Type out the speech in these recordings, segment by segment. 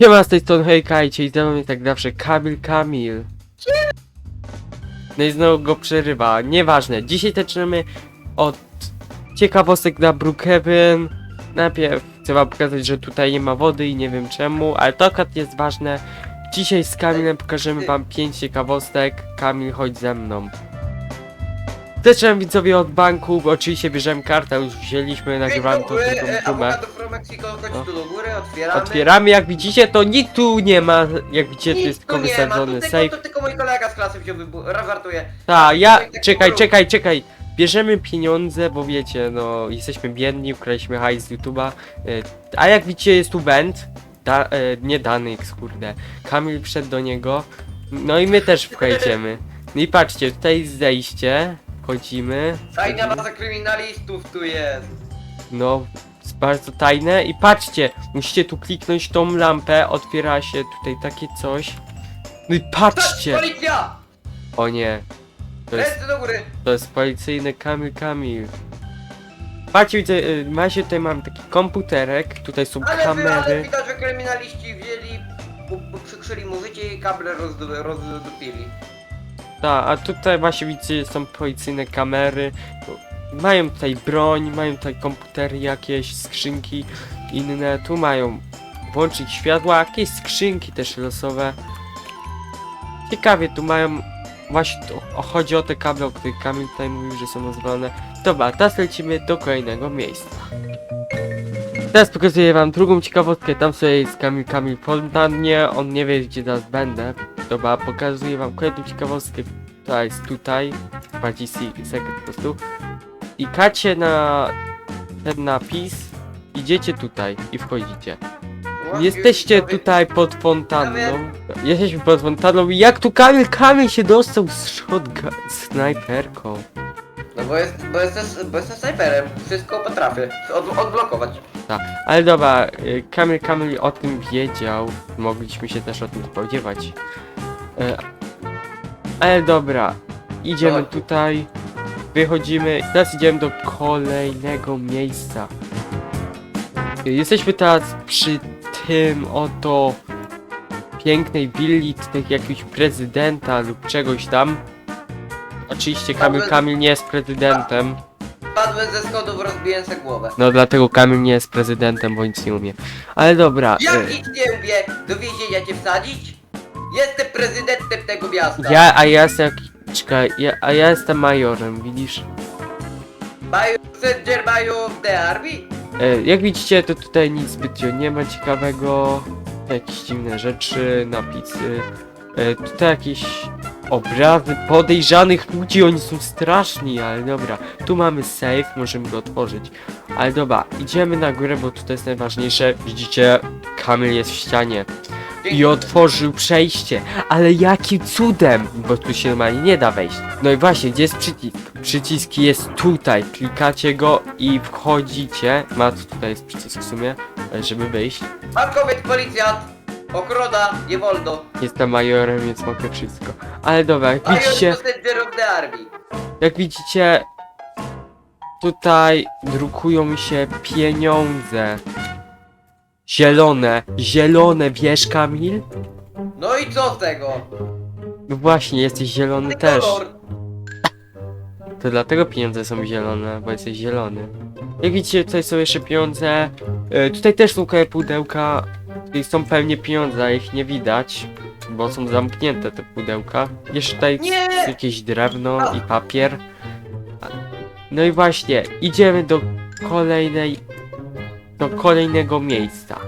Siema z tej strony hejkajcie i ze mną jak zawsze Kamil Kamil. No i znowu go przerywa, nieważne. Dzisiaj zaczynamy od ciekawostek na Brookhaven. Najpierw chcę wam pokazać, że tutaj nie ma wody i nie wiem czemu, ale to akurat jest ważne. Dzisiaj z Kamilem pokażemy wam 5 ciekawostek. Kamil, chodź ze mną. Zaczynam widzowie od banku, bo oczywiście bierzemy kartę, już wzięliśmy, nagrywamy to Mexico, chodź No. do góry, otwieramy. Otwieramy, jak widzicie, to nikt tu nie ma, jak widzicie, tu Nic jest tylko tu nie ma, wysadzony tu tylko, safe. to tylko mój kolega z klasy wziął wybu- rawartuje. Ta, ja, tak czekaj, czekaj, czekaj. Bierzemy pieniądze, bo wiecie, no, jesteśmy biedni, ukraliśmy hajs z YouTube'a. e, A jak widzicie, jest tu wend. Da, e, nie Danyx, kurde. Kamil wszedł do niego. No i my też wchodzimy. No i patrzcie, tutaj jest zejście. Wchodzimy. Fajna wchodzimy. baza kryminalistów tu jest. No, jest bardzo tajne. I patrzcie, musicie tu kliknąć tą lampę, otwiera się tutaj takie coś. No i Patrz, patrzcie! policja! O nie. To jest, Ręce do góry. to jest policyjny Kamil Kamil. Patrzcie, widzę, y, tutaj mam taki komputerek, tutaj są Ale, wy, ale kamery. widać, że kryminaliści wzięli, po- poprzykrzyli mu życie i kable rozdu- rozdupili. Tak, a tutaj właśnie widzicie, są policyjne kamery. Mają tutaj broń, mają tutaj komputery jakieś, skrzynki inne. Tu mają włączyć światła, jakieś skrzynki też losowe. Ciekawie, tu mają właśnie to, chodzi o te kable, o których Kamil tutaj mówił, że są rozwalone. Dobra, teraz lecimy do kolejnego miejsca. Teraz pokazuję wam drugą ciekawostkę, tam sobie jest Kamil Kamil fontannie, on nie wie gdzie teraz będę. Dobra, pokazuję wam kolejną ciekawostkę, która jest tutaj, bardziej se- sekret po prostu. I kacie na ten napis, idziecie tutaj i wchodzicie. Jesteście tutaj pod fontanną. Jesteśmy pod fontanną i jak tu Kamil Kamil się dostał z shotgun, snajperką. No bo, jest, bo, jestem, bo jestem snajperem, wszystko potrafię od, odblokować. Ale dobra, y, Kamil Kamil o tym wiedział, mogliśmy się też o tym spodziewać. E, Ale dobra, idziemy tutaj, wychodzimy, teraz idziemy do kolejnego miejsca. Jesteśmy teraz przy tym oto pięknej willi tutaj jakiegoś prezydenta lub czegoś tam. Oczywiście Kamil Kamil nie jest prezydentem. Padłem ze schodów, rozbiłem sobie głowę. No dlatego Kamil nie jest prezydentem, bo nic nie umie. Ale dobra. Jak e, nic nie umie, do więzienia cię wsadzić? Jestem prezydentem tego miasta. ja, a ja jestem. Czekaj, ja, a ja jestem majorem, widzisz? Mają Saint mają w the army? E, jak widzicie, to tutaj nic zbytnio nie ma ciekawego. Jakieś dziwne rzeczy, napisy. E, tutaj jakieś obrazy podejrzanych ludzi, oni są straszni, ale dobra. Tu mamy safe, możemy go otworzyć. Ale dobra, idziemy na górę, bo tutaj jest najważniejsze. Widzicie, Kamil jest w ścianie. I otworzył przejście. Ale jakim cudem? Bo tu się normalnie nie da wejść. No i właśnie, gdzie jest przycisk? Przycisk jest tutaj. Klikacie go i wchodzicie. Mat, tutaj jest przycisk w sumie, e, żeby wyjść. Markowiec, policjant! Okroda, nie wolno. Jestem majorem, więc mogę wszystko. Ale dobra, jak widzicie, Saint of the army. jak widzicie, tutaj drukują się pieniądze. Zielone, zielone, wiesz Kamil? No i co z tego? No właśnie, jesteś zielony też. kolor. To dlatego pieniądze są zielone, bo jesteś zielony. Jak widzicie, tutaj są jeszcze pieniądze. E, tutaj też są pudełka. Tutaj są pewnie pieniądze, a ich nie widać, bo są zamknięte te pudełka. Jeszcze tutaj Nie! jest jakieś drewno i papier. A- No i właśnie, idziemy do kolejnej, do kolejnego miejsca.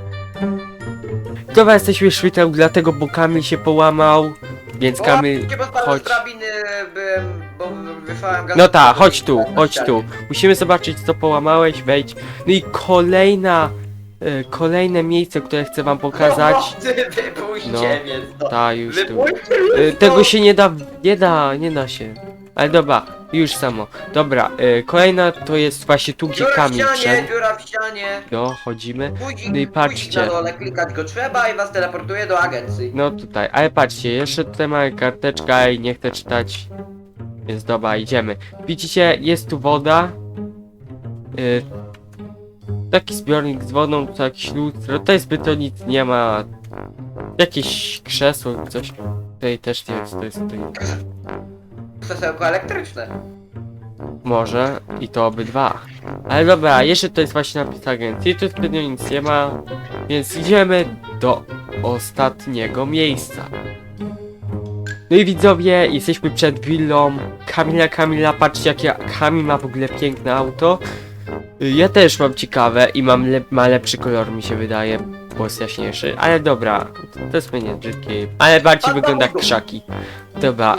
Dobra, jesteśmy szpitalu, dlatego, bo Kamil się połamał, więc Kamil, chodź. drabiny, byłem, bo wyszłałem gaz. No tak, chodź tu, chodź tu. Musimy zobaczyć co połamałeś, wejdź. No i kolejna, e, kolejne miejsce, które chcę wam pokazać. Wypuśćcie No. mnie stąd. Ta, już tu. Wypuśćcie mnie Tego stąd. się nie da, nie da, nie da się. Ale dobra, już samo. Dobra, e, kolejna to jest właśnie tu, gdzie Dziura w Kamil ścianie, wszedł. dziura w ścianie. No. Guzik, No i guzik patrzcie. na dole, klikać go trzeba i was teleportuje do agencji. No tutaj, ale patrzcie, jeszcze tutaj mamy karteczkę i nie chcę czytać. Więc dobra, idziemy. Widzicie, jest tu woda. Y, taki zbiornik z wodą, to jakiś lustro. Tutaj zbyt to nic nie ma. Jakieś krzesło coś. Tutaj też jest, to jest tutaj. Krzesełko elektryczne. Może i to obydwa. Ale dobra, jeszcze to jest właśnie napis agencji, tu zbytnio nic nie ma, więc idziemy do ostatniego miejsca. No i widzowie, jesteśmy przed willą Kamila Kamila, patrzcie jakie Kamil ma w ogóle piękne auto. Ja też mam ciekawe i mam lep ma lepszy kolor mi się wydaje, bo jest jaśniejszy, ale dobra, to jest mnie brzydkie, ale bardziej wygląda jak krzaki. Dobra,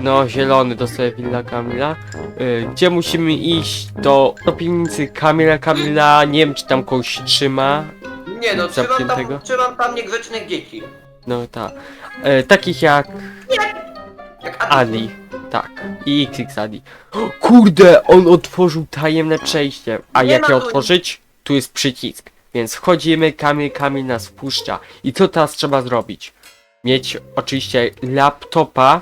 no zielony to sobie willa Kamila. Y, gdzie musimy iść? Do, do piwnicy Kamila Kamila, nie wiem czy tam kogoś trzyma. Nie no, trzymam Zamkniętego? tam, trzymam tam niegrzecznych dzieci. No tak. Y, takich jak Jak Adi. Tak. I XX Adi. O, Kurde, on otworzył tajemne przejście. A Nie jak ma je otworzyć? Tu jest przycisk. Więc wchodzimy, Kamil Kamil nas wpuszcza. I co teraz trzeba zrobić? Mieć oczywiście laptopa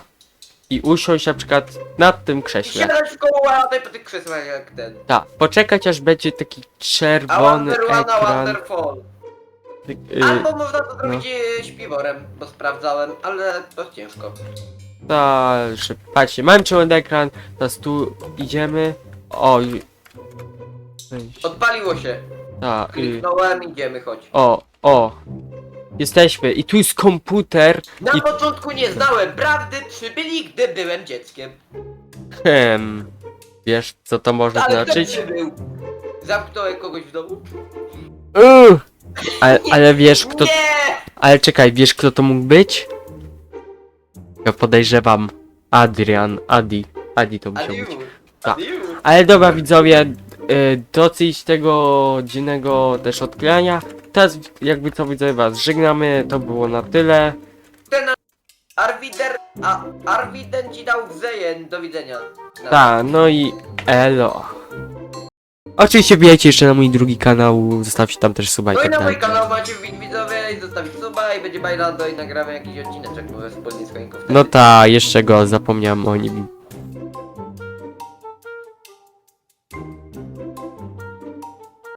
i usiąść na przykład na tym krześle. Siadać w koło łataj po tych krzesłach jak ten. Tak, poczekać aż będzie taki A czerwony ekran. Wonderfall. Y, Albo można to zrobić no. śpiworem, bo sprawdzałem, ale to ciężko. Dalszy. Patrzcie, mam czerwony ekran, teraz tu idziemy. Oj. Odpaliło się. Tak, y, Kliknąłem, idziemy, chodź. o, o. Jesteśmy i tu jest komputer. Na I- początku nie znałem prawdy, przybyli, gdy byłem dzieckiem. Hmm. Wiesz, co to może Ale kto znaczyć? przybył? Zamknąłem kogoś w domu? Uuu. Ale, ale wiesz kto. Nie! Ale czekaj, wiesz kto to mógł być? Ja podejrzewam. Adrian, Adi. Adi to musiał być. Adiu. Tak. Adiu. Ale dobra widzowie, y, dosyć tego dziwnego też odklejania. Teraz jakby co widzowie was żegnamy, to było na tyle. Ten Arwider... A, Arwiden ci dał wzejen. Do widzenia. No. Tak, no i elo. Oczywiście wbijajcie jeszcze na mój drugi kanał, zostawcie tam też suba i No i tak na mój dalej. kanał macie wbić widzowie i zostawić suba i będzie bajlando i nagramy jakiś odcineczek może wspólnie z wtedy. No ta, jeszcze go zapomniałem o nim